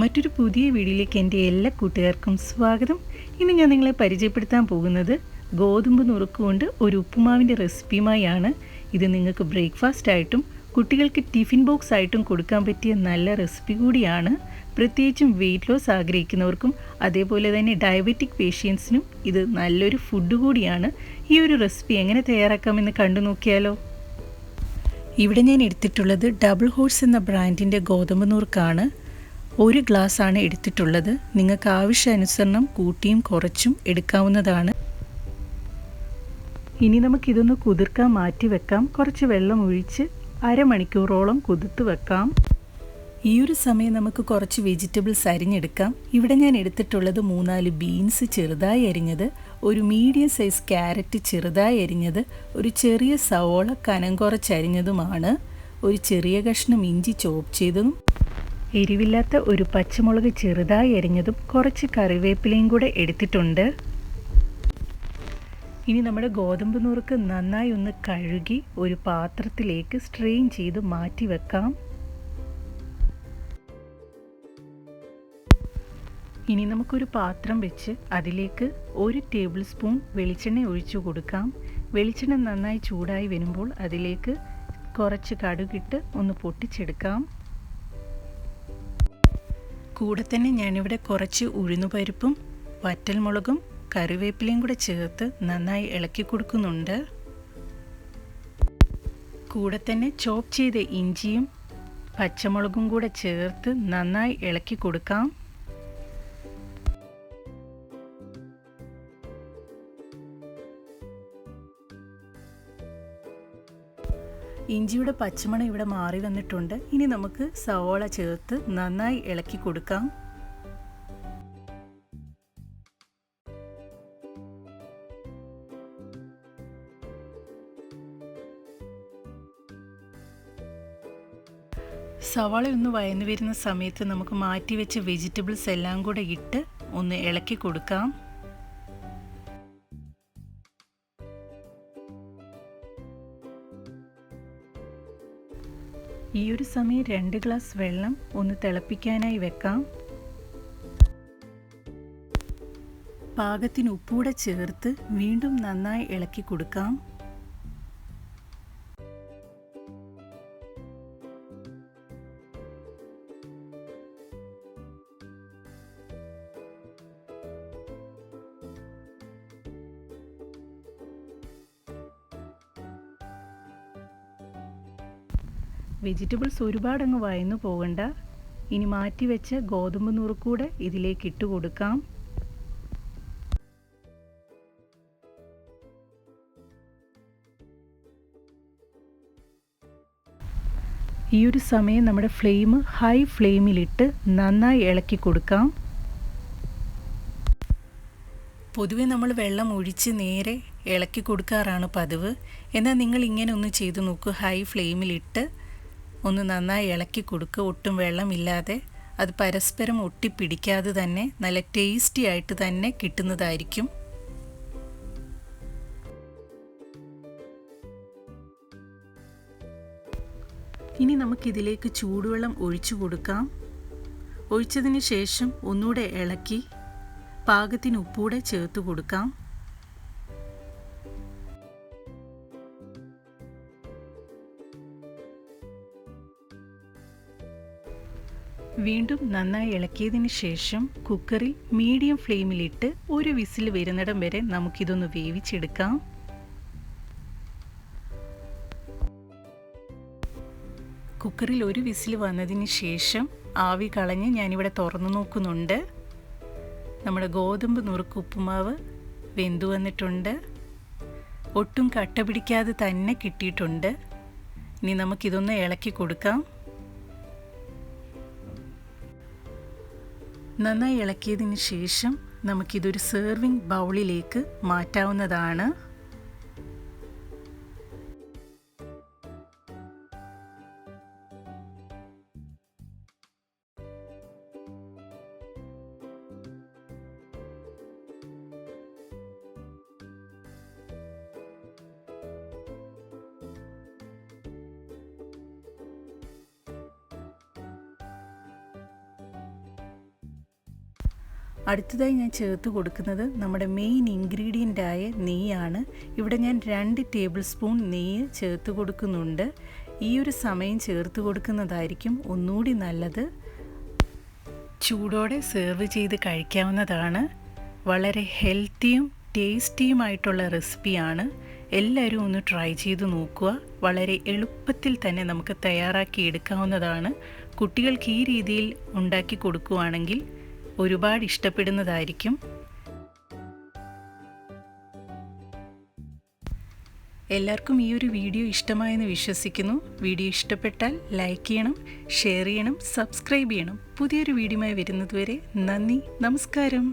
മറ്റൊരു പുതിയ വീഡിയോയിലേക്ക് എന്റെ എല്ലാ കൂട്ടുകാർക്കും സ്വാഗതം. ഇന്ന് ഞാൻ നിങ്ങളെ പരിചയപ്പെടുത്താൻ പോകുന്നത് ഗോതമ്പ് നുറുക്കുകൊണ്ട് ഒരു ഉപ്പുമാവിന്റെ റെസിപ്പിയുമായാണ്. ഇത് നിങ്ങൾക്ക് ബ്രേക്ക്ഫാസ്റ്റ് ആയിട്ടും കുട്ടികൾക്ക് ടിഫിൻ ബോക്സ് ആയിട്ടും കൊടുക്കാൻ പറ്റിയ നല്ല റെസിപ്പി കൂടിയാണ്. പ്രത്യേകിച്ചും വെയിറ്റ് ലോസ് ആഗ്രഹിക്കുന്നവർക്കും അതേപോലെ തന്നെ ഡയബറ്റിക് പേഷ്യൻസിനും ഇത് നല്ലൊരു ഫുഡ് കൂടിയാണ്. ഈ ഒരു റെസിപ്പി എങ്ങനെ തയ്യാറാക്കാമെന്ന് കണ്ടു നോക്കിയാലോ? ഇവിടെ ഞാൻ എടുത്തിട്ടുള്ളത് ഡബിൾ ഹോഴ്സ് എന്ന ബ്രാൻഡിന്റെ ഗോതമ്പ് നുറുക്കാണ്. ഒരു ഗ്ലാസ് ആണ് എടുത്തിട്ടുള്ളത്. നിങ്ങൾക്ക് ആവശ്യാനുസരണം കൂട്ടിയും കുറച്ചും എടുക്കാവുന്നതാണ്. ഇനി നമുക്കിതൊന്ന് കുതിർക്കാൻ മാറ്റി വെക്കാം കുറച്ച് വെള്ളം ഒഴിച്ച് അരമണിക്കൂറോളം കുതിർത്ത് വെക്കാം. ഈ ഒരു സമയം നമുക്ക് കുറച്ച് വെജിറ്റബിൾസ് അരിഞ്ഞെടുക്കാം. ഇവിടെ ഞാൻ എടുത്തിട്ടുള്ളത് മൂന്നാൽ ബീൻസ് ചെറുതായി അരിഞ്ഞത് ഒരു മീഡിയം സൈസ് ക്യാരറ്റ് ചെറുതായി അരിഞ്ഞത് ഒരു ചെറിയ സവോള കനം കുറച്ചരിഞ്ഞതുമാണ് ഒരു ചെറിയ കഷ്ണം ഇഞ്ചി ചോപ്പ് ചെയ്തതും എരിവില്ലാത്ത ഒരു പച്ചമുളക് ചെറുതായി അരിഞ്ഞതും കുറച്ച് കറിവേപ്പിലയും കൂടെ എടുത്തിട്ടുണ്ട്. ഇനി നമ്മുടെ ഗോതമ്പ് നുറുക്ക് നന്നായി ഒന്ന് കഴുകി ഒരു പാത്രത്തിലേക്ക് സ്ട്രെയിൻ ചെയ്ത് മാറ്റി വെക്കാം. ഇനി നമുക്കൊരു പാത്രം വെച്ച് അതിലേക്ക് ഒരു ടേബിൾ സ്പൂൺ വെളിച്ചെണ്ണ ഒഴിച്ചു കൊടുക്കാം. വെളിച്ചെണ്ണ നന്നായി ചൂടായി വരുമ്പോൾ അതിലേക്ക് കുറച്ച് കടുകിട്ട് ഒന്ന് പൊട്ടിച്ചെടുക്കാം. കൂടെ തന്നെ ഞാനിവിടെ കുറച്ച് ഉഴുന്നുപരിപ്പും വറ്റൽമുളകും കറിവേപ്പിലയും കൂടെ ചേർത്ത് നന്നായി ഇളക്കി കൊടുക്കുന്നുണ്ട്. കൂടെ തന്നെ ചോപ്പ് ചെയ്ത ഇഞ്ചിയും പച്ചമുളകും കൂടെ ചേർത്ത് നന്നായി ഇളക്കി കൊടുക്കാം. ഇഞ്ചിയുടെ പച്ചമണം ഇവിടെ മാറി വന്നിട്ടുണ്ട്. ഇനി നമുക്ക് സവോള ചേർത്ത് നന്നായി ഇളക്കി കൊടുക്കാം. സവാള ഒന്ന് വയന്നു വരുന്ന സമയത്ത് നമുക്ക് മാറ്റി വെച്ച വെജിറ്റബിൾസ് എല്ലാം കൂടെ ഇട്ട് ഒന്ന് ഇളക്കി കൊടുക്കാം. ഈ ഒരു സമയം രണ്ട് ഗ്ലാസ് വെള്ളം ഒന്ന് തിളപ്പിക്കാനായി വെക്കാം. പാകത്തിന് ഉപ്പൂടെ ചേർത്ത് വീണ്ടും നന്നായി ഇളക്കി കൊടുക്കാം. വെജിറ്റബിൾസ് ഒരുപാടങ്ങ് വയന്നു പോകണ്ട. ഇനി മാറ്റി വെച്ച ഗോതമ്പ് നുറുക്കൂടെ ഇതിലേക്ക് ഇട്ട് കൊടുക്കാം. ഈ ഒരു സമയം നമ്മുടെ ഫ്ലെയിം ഹൈ ഫ്ലെയിമിലിട്ട് നന്നായി ഇളക്കി കൊടുക്കാം. പൊതുവെ നമ്മൾ വെള്ളം ഒഴിച്ച് നേരെ ഇളക്കി കൊടുക്കാറാണ് പതിവ്. എന്നാൽ നിങ്ങൾ ഇങ്ങനെ ഒന്ന് ചെയ്ത് നോക്കൂ. ഹൈ ഫ്ലെയിമിലിട്ട് ഒന്ന് നന്നായി ഇളക്കി കൊടുക്കുക. ഒട്ടും വെള്ളമില്ലാതെ അത് പരസ്പരം ഒട്ടിപ്പിടിക്കാതെ തന്നെ നല്ല ടേസ്റ്റി ആയിട്ട് തന്നെ കിട്ടുന്നതായിരിക്കും. ഇനി നമുക്കിതിലേക്ക് ചൂടുവെള്ളം ഒഴിച്ചു കൊടുക്കാം. ഒഴിച്ചതിന് ശേഷം ഒന്നുകൂടെ ഇളക്കി പാകത്തിന് ഉപ്പൂടെ ചേർത്ത് കൊടുക്കാം. വീണ്ടും നന്നായി ഇളക്കിയതിന് ശേഷം കുക്കറിൽ മീഡിയം ഫ്ലെയിമിലിട്ട് ഒരു വിസിൽ വരുന്നിടം വരെ നമുക്കിതൊന്ന് വേവിച്ചെടുക്കാം. കുക്കറിൽ ഒരു വിസിൽ വന്നതിന് ശേഷം ആവി കളഞ്ഞ് ഞാനിവിടെ തുറന്നു നോക്കുന്നുണ്ട്. നമ്മുടെ ഗോതമ്പ് നുറുക്ക് ഉപ്പുമാവ് വെന്തു വന്നിട്ടുണ്ട്. ഒട്ടും കട്ട പിടിക്കാതെ തന്നെ കിട്ടിയിട്ടുണ്ട്. ഇനി നമുക്കിതൊന്ന് ഇളക്കി കൊടുക്കാം. നന്നായി ഇളക്കിയതിന് ശേഷം നമുക്കിതൊരു സെർവിങ് ബൗളിലേക്ക് മാറ്റാവുന്നതാണ്. അടുത്തതായി ഞാൻ ചേർത്ത് കൊടുക്കുന്നത് നമ്മുടെ മെയിൻ ഇൻഗ്രീഡിയന്റ് ആയ നെയ്യാണ്. ഇവിടെ ഞാൻ രണ്ട് ടേബിൾ സ്പൂൺ നെയ്യ് ചേർത്ത് കൊടുക്കുന്നുണ്ട്. ഈ ഒരു സമയം ചേർത്ത് കൊടുക്കുന്നതായിരിക്കും ഒന്നുകൂടി നല്ലത്. ചൂടോടെ സെർവ് ചെയ്ത് കഴിക്കാവുന്നതാണ്. വളരെ ഹെൽത്തിയും ടേസ്റ്റിയുമായിട്ടുള്ള റെസിപ്പിയാണ് എല്ലാവരും ഒന്ന് ട്രൈ ചെയ്ത് നോക്കുക. വളരെ എളുപ്പത്തിൽ തന്നെ നമുക്ക് തയ്യാറാക്കി എടുക്കാവുന്നതാണ്. കുട്ടികൾക്ക് ഈ രീതിയിൽ ഉണ്ടാക്കി കൊടുക്കുകയാണെങ്കിൽ ഒരുപാട് ഇഷ്ടപ്പെടുന്നതായിരിക്കും. എല്ലാവർക്കും ഈ ഒരു വീഡിയോ ഇഷ്ടമായെന്ന് വിശ്വസിക്കുന്നു. വീഡിയോ ഇഷ്ടപ്പെട്ടാൽ ലൈക്ക് ചെയ്യണം ഷെയർ ചെയ്യണം സബ്സ്ക്രൈബ് ചെയ്യണം. പുതിയൊരു വീഡിയോയുമായി വരുന്നതുവരെ നന്ദി നമസ്കാരം.